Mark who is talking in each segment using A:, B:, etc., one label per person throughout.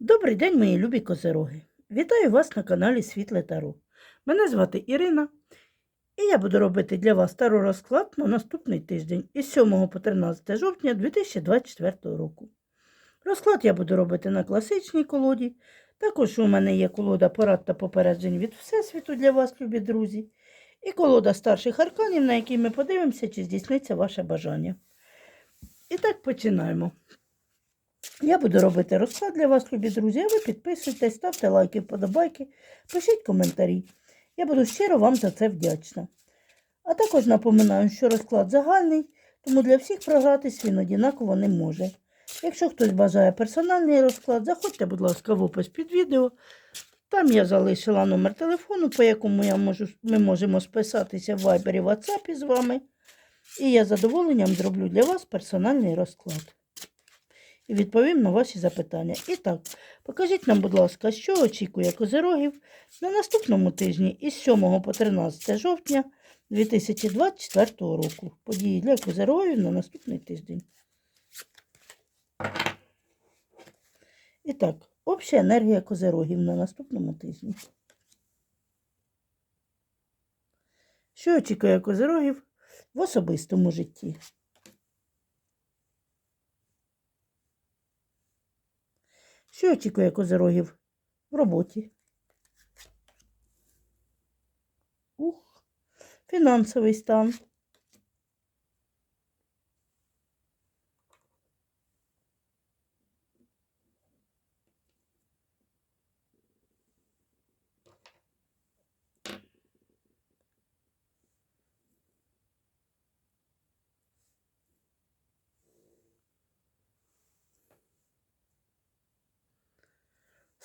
A: Добрий день, мої любі козероги. Вітаю вас на каналі Світле Таро. Мене звати Ірина, і я буду робити для вас таро розклад на наступний тиждень із 7 по 13 жовтня 2024 року. Розклад я буду робити на класичній колоді. Також у мене є колода порад та попереджень від Всесвіту для вас, любі друзі, і колода старших арканів, на якій ми подивимося, чи здійсниться ваше бажання. І так починаємо. Я буду робити розклад для вас, любі друзі. Ви підписуйтесь, ставте лайки, вподобайки, пишіть коментарі. Я буду щиро вам за це вдячна. А також напоминаю, що розклад загальний, тому для всіх програтись він однаково не може. Якщо хтось бажає персональний розклад, заходьте, будь ласка, в опис під відео. Там я залишила номер телефону, по якому я можу, ми можемо списатися в Viber і WhatsApp з вами. І я з задоволенням зроблю для вас персональний розклад і відповім на ваші запитання. І так, покажіть нам, будь ласка, що очікує козирогів на наступному тижні із 7 по 13 жовтня 2024 року. Події для козирогів на наступний тиждень. І так, обща енергія козирогів на наступному тижні. Що очікує козирогів в особистому житті? Що очікує козирогів в роботі? Ух, фінансовий стан.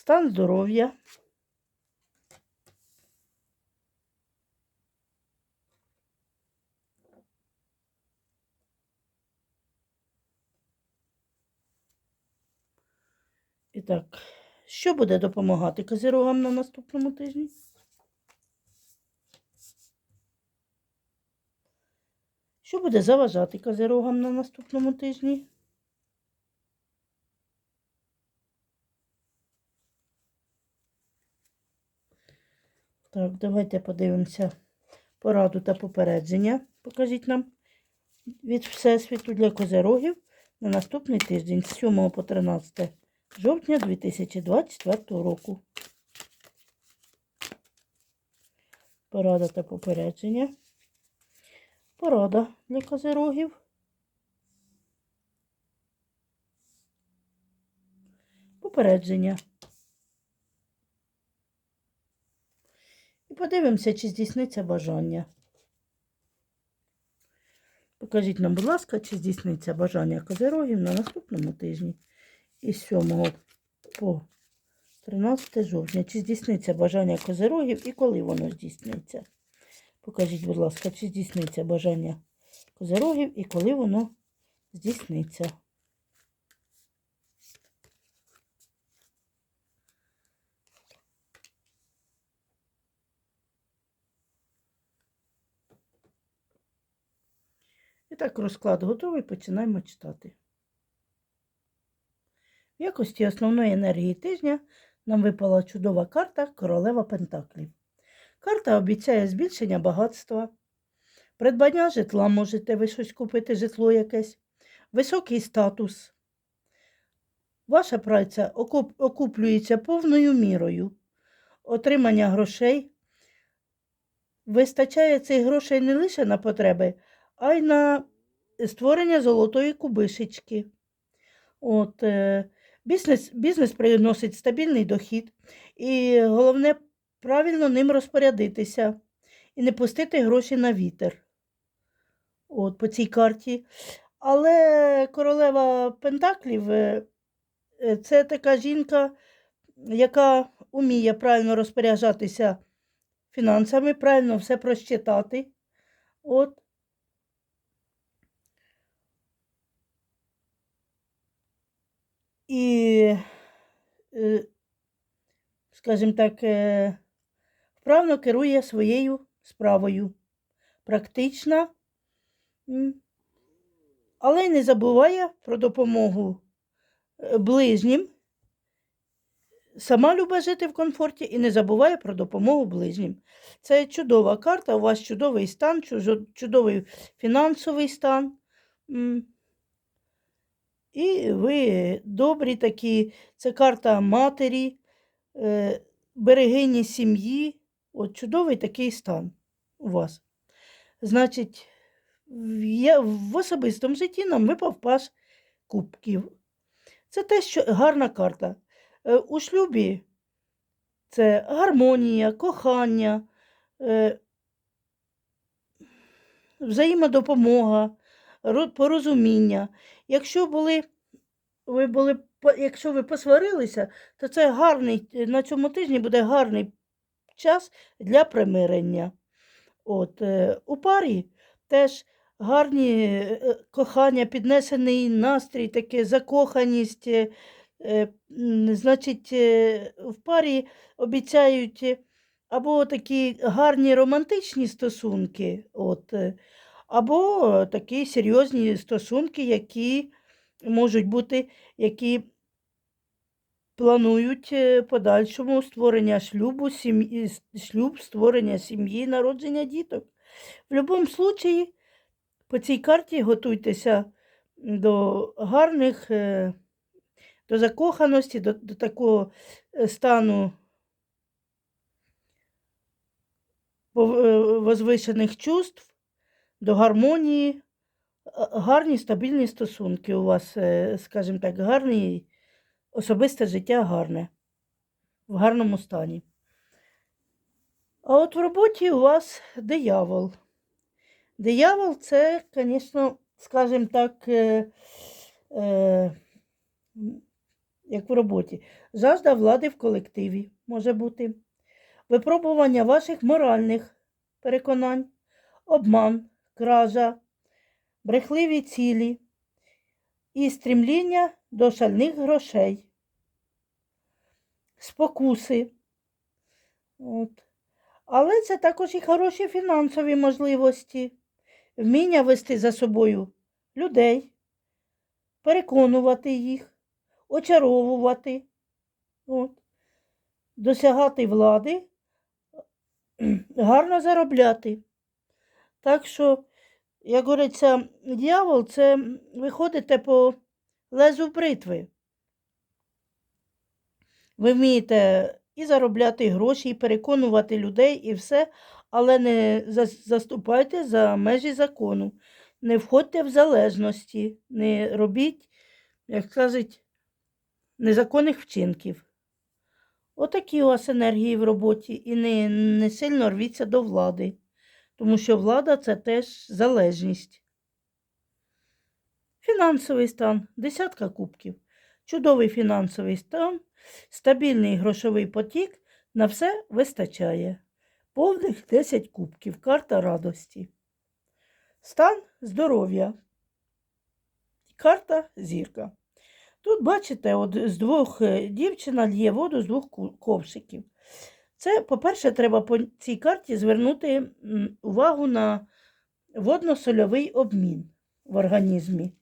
A: Стан здоров'я. І так, що буде допомагати козирогам на наступному тижні? Що буде заважати козирогам на наступному тижні? Так, давайте подивимося пораду та попередження. Покажіть нам від Всесвіту для козирогів на наступний тиждень з 7 по 13 жовтня 2024 року. Порада та попередження. Порада для козирогів. Попередження. І подивимося, чи здійсниться бажання. Покажіть нам, будь ласка, чи здійсниться бажання козирогів на наступному тижні із 7 по 13 жовтня. Чи здійсниться бажання козирогів і коли воно здійсниться? Покажіть, будь ласка, чи здійсниться бажання козирогів і коли воно здійсниться. Так, розклад готовий, починаємо читати. В якості основної енергії тижня нам випала чудова карта Королева Пентаклів. Карта обіцяє збільшення багатства, придбання житла можете ви щось купити, житло якесь, високий статус. Ваша праця окуп- окуплюється повною мірою, отримання грошей. Вистачає цих грошей не лише на потреби, а й на створення золотої кубишечки. От, е, бізнес, бізнес приносить стабільний дохід, і головне правильно ним розпорядитися і не пустити гроші на вітер. От, по цій карті. Але королева Пентаклів е, е, це така жінка, яка вміє правильно розпоряджатися фінансами, правильно все просчитати. От. І, е, скажімо так, е, вправно керує своєю справою. Практична, але не забуває про допомогу е, ближнім сама любить жити в комфорті і не забуває про допомогу ближнім. Це чудова карта, у вас чудовий стан, чудовий фінансовий стан. І ви добрі такі. Це карта матері, е, берегині сім'ї. От чудовий такий стан у вас. Значить, в особистому житті нам випав паш кубків. Це те, що гарна карта. Е, У шлюбі це гармонія, кохання, е, взаємодопомога, порозуміння. Якщо були, ви були, якщо ви посварилися, то це гарний, на цьому тижні буде гарний час для примирення. От, е, у парі теж гарні е, кохання, піднесений настрій, таке закоханість. е, Значить, в парі обіцяють або такі гарні романтичні стосунки, от, або такі серйозні стосунки, які можуть бути, які планують е, подальшому створення шлюбу, сім'ї, шлюб, створення сім'ї, народження діток. В будь-якому случаї по цій карті готуйтеся до гарних, е, до закоханості, до, до такого е, стану возвишених чувств, до гармонії, Е, гарні стабільні стосунки у вас, е, скажімо так, гарний особисте життя гарне, в гарному стані. А от в роботі у вас диявол. Диявол це, звісно, скажімо так, е, е, як в роботі. Жажда влади в колективі може бути. Випробування ваших моральних переконань, обман, кража, брехливі цілі і стрімління до шальних грошей, спокуси. От. Але це також і хороші фінансові можливості, вміння вести за собою людей, переконувати їх, очаровувати, от. досягати влади, гарно заробляти. Так що, як говориться, дьявол це ви ходите по лезу бритви. Ви вмієте і заробляти гроші, і переконувати людей, і все, але не заступайте за межі закону. Не входьте в залежності, не робіть, як кажуть, незаконних вчинків. Отакі у вас енергії в роботі, і не, не сильно рвіться до влади, тому що влада це теж залежність. Фінансовий стан десятка кубків. Чудовий фінансовий стан, стабільний грошовий потік, на все вистачає. Повних 10 кубків, карта радості. Стан здоров'я. Карта зірка. Тут, бачите, от з двох е, дівчина лє воду з двох ковшиків. Це, по-перше, треба по цій карті звернути увагу на водно-сольовий обмін в організмі.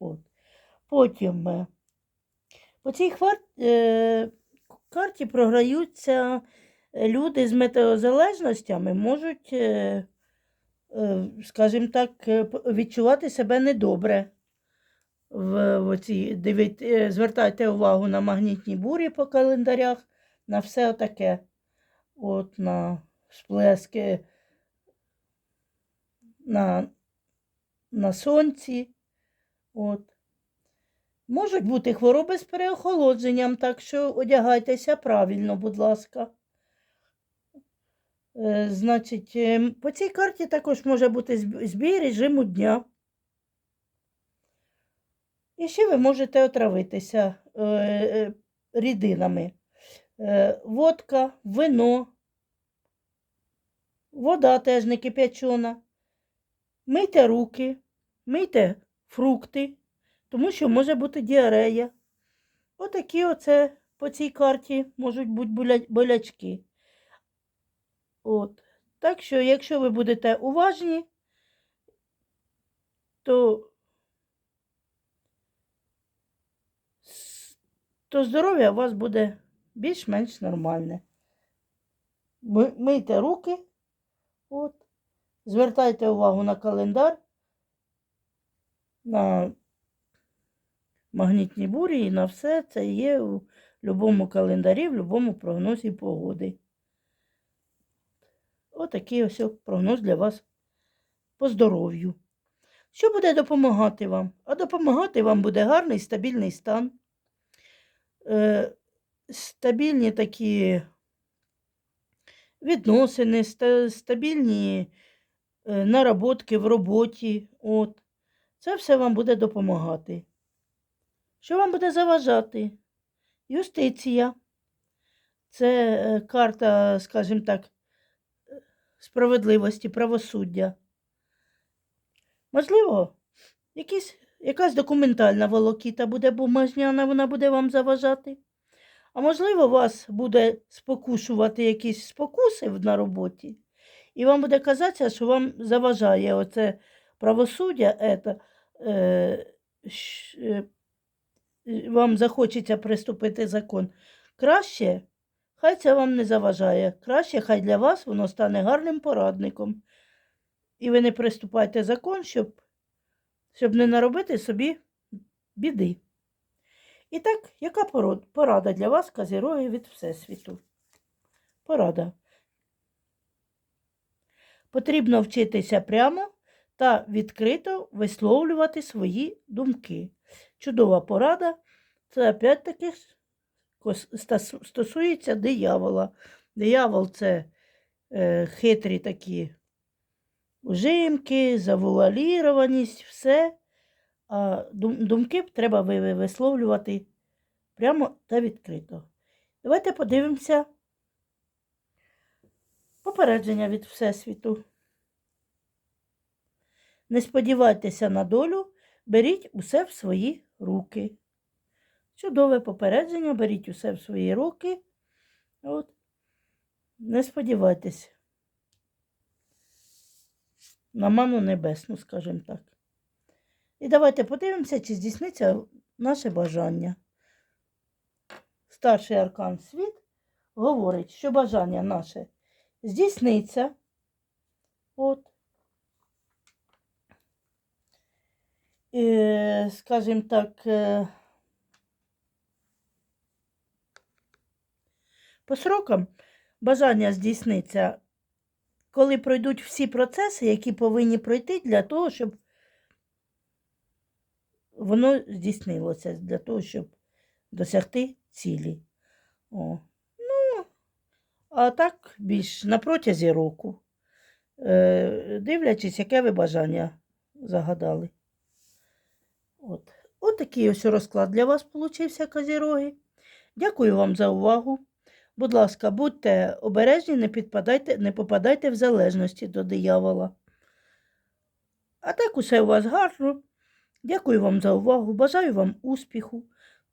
A: От. Потім е, по цій хвар... е, карті програються е, люди з метеозалежностями, можуть, скажімо так, відчувати себе недобре. В, в оцій, дивіть, звертайте увагу на магнітні бурі по календарях, на все таке. От на сплески на, на сонці. От. Можуть бути хвороби з переохолодженням, так що одягайтеся правильно, будь ласка. Е, значить, е, по цій карті також може бути збій режиму дня. І ще ви можете отравитися е, рідинами. Е, водка, вино, вода теж не кип'ячона. Мийте руки, мийте фрукти, тому що може бути діарея. Отакі оце по цій карті можуть бути болячки. От. Так що, якщо ви будете уважні, то, то здоров'я у вас буде більш-менш нормальне. Мийте руки, от. звертайте увагу на календар, на магнітні бурі і на все це є у будь-якому календарі, в будь-якому прогнозі погоди. Отакий ось прогноз для вас по здоров'ю. Що буде допомагати вам? А допомагати вам буде гарний стабільний стан, е, стабільні такі відносини, стабільні е, наработки в роботі. От. Це все вам буде допомагати. Що вам буде заважати? Юстиція. Це е, карта, скажімо так, справедливості, правосуддя. Можливо, якісь, якась документальна волокіта буде бумажняна, вона буде вам заважати. А можливо, вас буде спокушувати якісь спокуси на роботі, і вам буде казатися, що вам заважає оце правосуддя, щ- е, е, вам захочеться приступити закон. Краще, хай це вам не заважає. Краще, хай для вас воно стане гарним порадником. І ви не приступайте закон, щоб, щоб не наробити собі біди. І так, яка порада для вас, казіроги від Всесвіту? Порада. Потрібно вчитися прямо та відкрито висловлювати свої думки. Чудова порада. Це опять-таки стосується диявола. Диявол це е, хитрі такі ужимки, завуалірованість, все. А думки треба ви- ви- висловлювати прямо та відкрито. Давайте подивимося попередження від Всесвіту. Не сподівайтеся на долю, беріть усе в свої руки. Чудове попередження, беріть усе в свої руки. От. Не сподівайтеся на ману небесну, скажімо так. І давайте подивимося, чи здійсниться наше бажання. Старший аркан світ говорить, що бажання наше здійсниться. От. Скажімо так, е, по срокам бажання здійсниться, коли пройдуть всі процеси, які повинні пройти для того, щоб воно здійснилося, для того, щоб досягти цілі. О. Ну, а так більш на протязі року, е, дивлячись, яке ви бажання загадали. От. От такий ось розклад для вас получився, козіроги. Дякую вам за увагу. Будь ласка, будьте обережні, не, підпадайте, не попадайте в залежності до диявола. А так усе у вас гарно. Дякую вам за увагу. Бажаю вам успіху.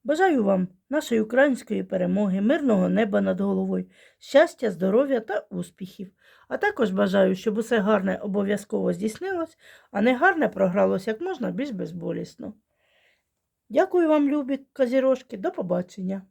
A: Бажаю вам нашої української перемоги, мирного неба над головою, щастя, здоров'я та успіхів. А також бажаю, щоб усе гарне обов'язково здійснилось, а не гарне програлось як можна більш безболісно. Дякую вам, любі козірожки. До побачення.